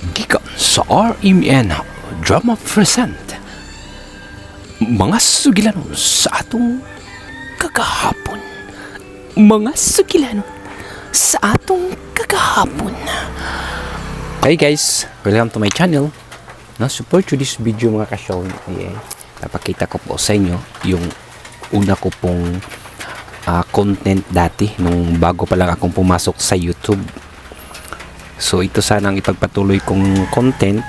Gikan sa RMN Drama Present. Mga sugilanon sa atong kagahapon. Mga sugilanon sa atong kagahapon. Hey guys, welcome to my channel. Na support to this video mga kasyaw yeah. napakita ko po sa inyo yung una ko pong ah, content dati nung bago pa lang akong pumasok sa YouTube So ito sana ang ipagpatuloy kong content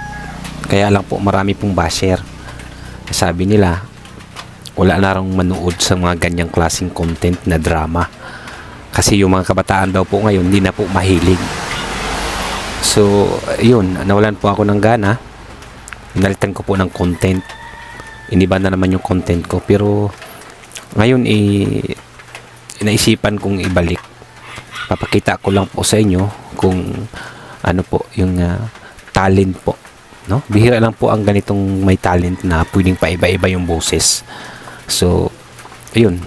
kaya lang po marami pong basher. Sabi nila wala na rang manood sa mga ganyang klaseng content na drama. Kasi yung mga kabataan daw po ngayon hindi na po mahilig. So yun, nawalan po ako ng gana. Inalitan ko po ng content. Iniba na naman yung content ko pero ngayon eh naisipan kong ibalik papakita ko lang po sa inyo kung ano po yung ah, talent po no? Bihira lang po ang ganitong may talent na pwedeng paiba-iba yung boses. So ayun.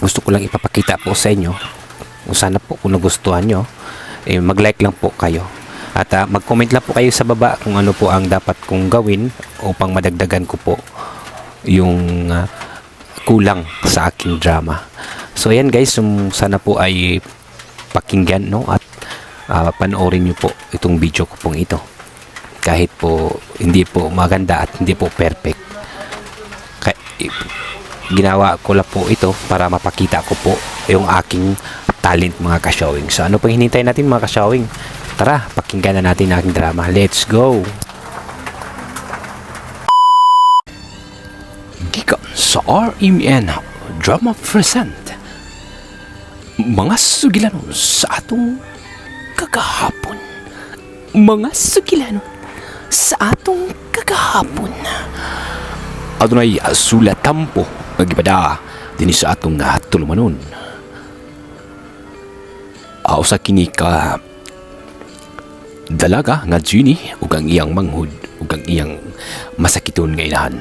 Gusto ko lang ipapakita po sa inyo kung sana po kung nagustuhan nyo eh, mag-like lang po kayo. At ah, mag-comment lang po kayo sa baba kung ano po ang dapat kong gawin upang madagdagan ko po yung ah, kulang sa aking drama. So ayan guys um, sana po ay pakinggan no? At ah, panoorin niyo po itong video ko pong ito. Kahit po hindi po maganda at hindi po perfect. Kaya, ginawa ko lang po ito para mapakita ko po yung aking talent mga ka-showing. So ano pang hinintay natin mga ka-showing? Tara pakinggan na natin ang drama. Let's go! Gikan sa RMN Drama Present mga sugilanon sa atong kagahapon. Mga sugilanon sa atong kagahapon. Adunay sulat tampo magibada din sa atong uh, tulumanon. Aw sa kini ka dalaga nga Gini ug ang iyang manghud ug ang iyang masakiton nga inahan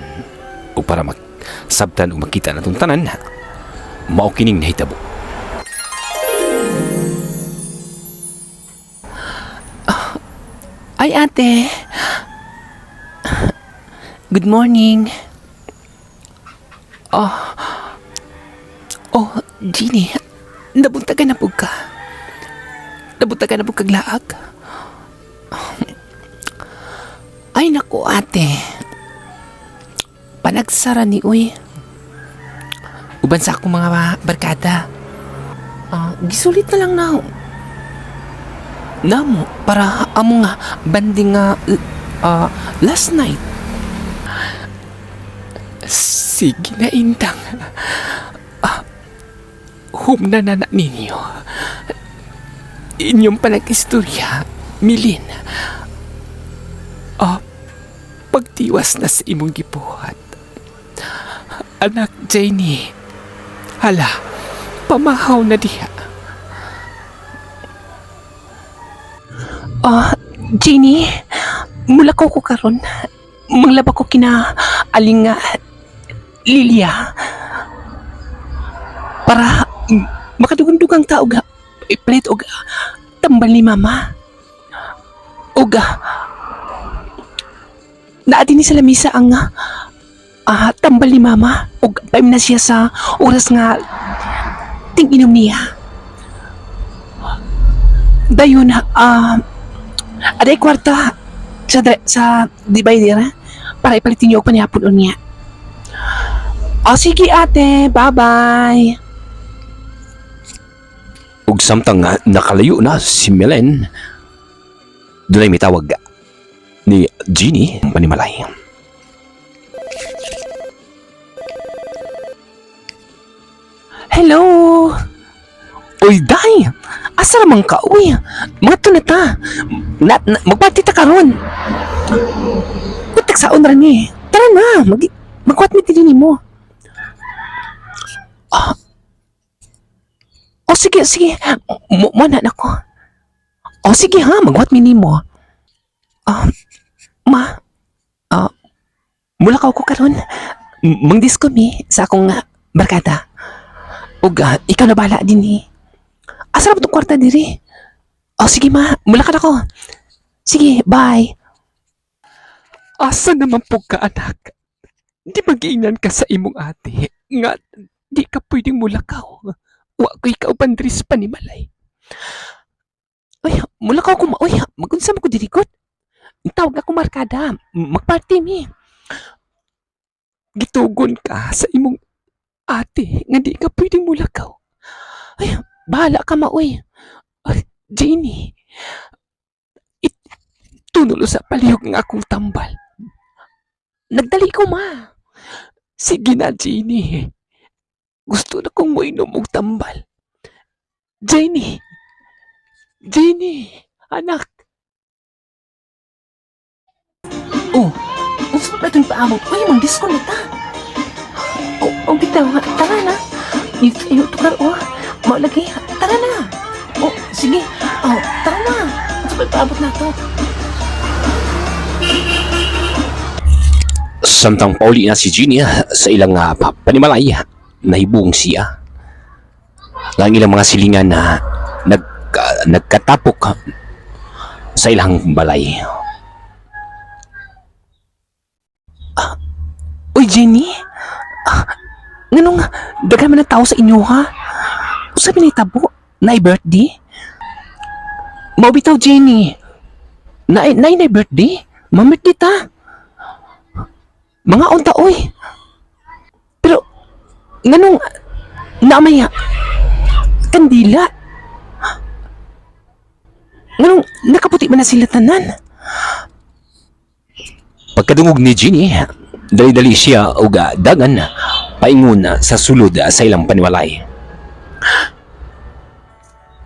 ug para mak sabtan ug makita natong tanan mao kining nahitabo Ay, ate. Good morning. Oh. Oh, Jeannie. Nabunta na po ka. Nabunta na po kaglaag. Ay, naku, ate. Panagsara ni Uy. Uban sa akong mga barkada. Ah, gisulit na lang na namo para amo nga banding nga uh, last night. Sige na indang uh, humna na na ninyo. Inyong panag-istorya milin. Uh, pagtiwas na sa imong gibuhat. Anak Janie hala pamahaw na diha Ah, Jenny, mula ko karon. Manglaba ko kina aling nga Lilia. Para makadugang-dugang tao ga i-plate og tambal ni mama. Og naadi ni sa lamisa ang ah, tambal ni mama og paim na siya sa oras nga ting inom niya. Dayon ah Aday kwarta sa sa divider ha? para ipalitin niyo og panihapon niya. O sige ate, bye-bye. ug samtang nga nakalayo na si Melen dunay mitawag ni Jeannie Panimalay Hello. Uy, day. Asa naman ka? Uy, mga to na. Na, magbati ta karon. Kutik sa ra ni. Tara na, mag magkwat mi tilini mo. Ah. Oh, sige, sige. Mo na nako. Oh, sige ha, magwat mi nimo. Ah, ma. Ah, mula ka ko karon. M- Mangdisco mi sa akong barkada. Ug ah, ikaw na bala din eh. Asa na ba itong kwarta diri? O sige ma, mula ka na ko. Sige, bye. Asa naman po ka, anak? Di magiinan ka sa imong ate. Nga, di ka pwedeng mulakaw. Wa ko ikaw bandris pa ni Malay. Uy, mula ka ako ma... Uy, magunsa mo ko dirikot. Tawag ako markada. Magparty mi. Gitugon ka sa imong ate nga di ka pwedeng mulakaw. Bahala ka ma, uy. Jenny, it, tunulo sa palihog ng akong tambal. Nagdali ko, ma. Sige na, Jenny. Gusto na kong moinom og tambal. Jenny! Jenny! Anak! Gusto na itong paabot. Uy, mang disco na ta. O, o, bitaw nga. Tara na. Yung, yung tukar, o. Maulagi. Tara na. O, sige. O, tara na. Pa paabot na to. Samtang pauli na si Jeannie ah, sa ilang uh, panimalay, nahibong siya. Ang ilang mga silingan na nag, ah, nagkatapok sa ilang balay. Uy, Jenny. Ah, nganong daghan man ang tao sa inyo, ha? Sabi ni Tabo, na birthday? Mao bitaw, Jenny. Na na na birthday? Mamit ta. Mga unta, oy. Pero, nganong, naamay kandila. Nganong, nakaputi man na sila tanan. Pagkadungog ni Jeannie, dali-dali siya og dagan paingon sa sulod sa ilang panimalay.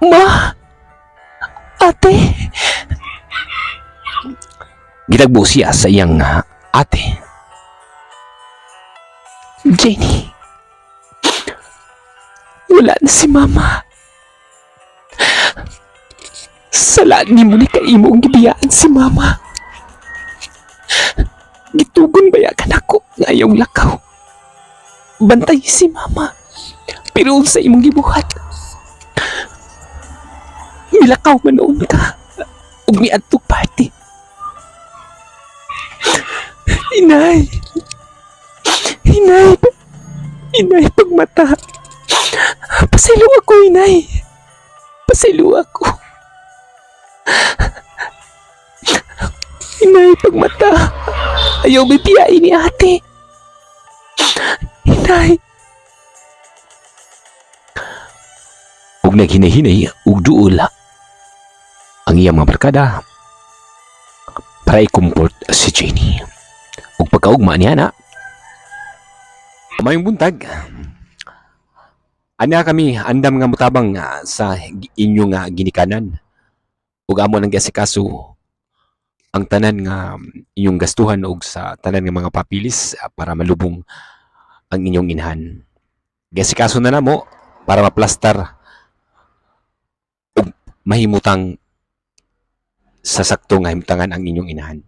Ma! Ate! Gitagbo siya sa iyang ah, ate. Jenny. Wala na si Mama. Salaan ni mo ni kaimong gibiyaan si Mama. Gitugon bayagan ako nga iyong lakaw. Bantay si Mama. Pero sa imong gibuhat. Milakaw man noon ka. Ug miadtog party. Inay. Inay, inay, pagmata. Pasilo ako, inay. Pasilo ako. Inay, pagmata. Ayaw bibiyain ni ate. Inay, ug naghinahinay ug duol ang iyang mga barkada para i-comfort si Jenny. Ug pagkaugma niya na, mayong buntag, Anya kami, andam nga mutabang nga sa inyong nga ginikanan. Ug amo nang gasikaso ang tanan nga inyong gastuhan ug sa tanan nga mga papilis ah, para malubong ang inyong inhan. Gasikaso na namo para maplastar ug mahimutang sa sakto nga himutangan ang inyong inahan.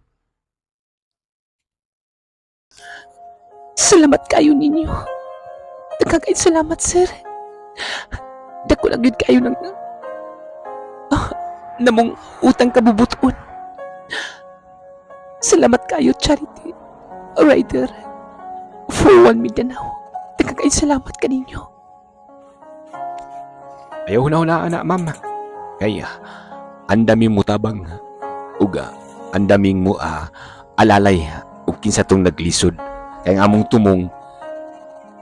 salamat kayo ninyo. Nagkagay salamat, sir. Dako lang yun kayo ng... Ah, namong utang kabubuton. Salamat kayo, Charity. Rider. For one Mindanao. Nagkagay salamat ka ninyo. Ayaw na na anak ma'am. Kaya andaming mutabang uga andaming mo ah, alalay ug kinsa tong naglisod kay ang among tumong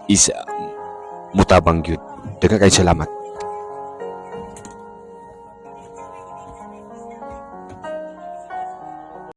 is ah, mutabang gyud. Daghang salamat.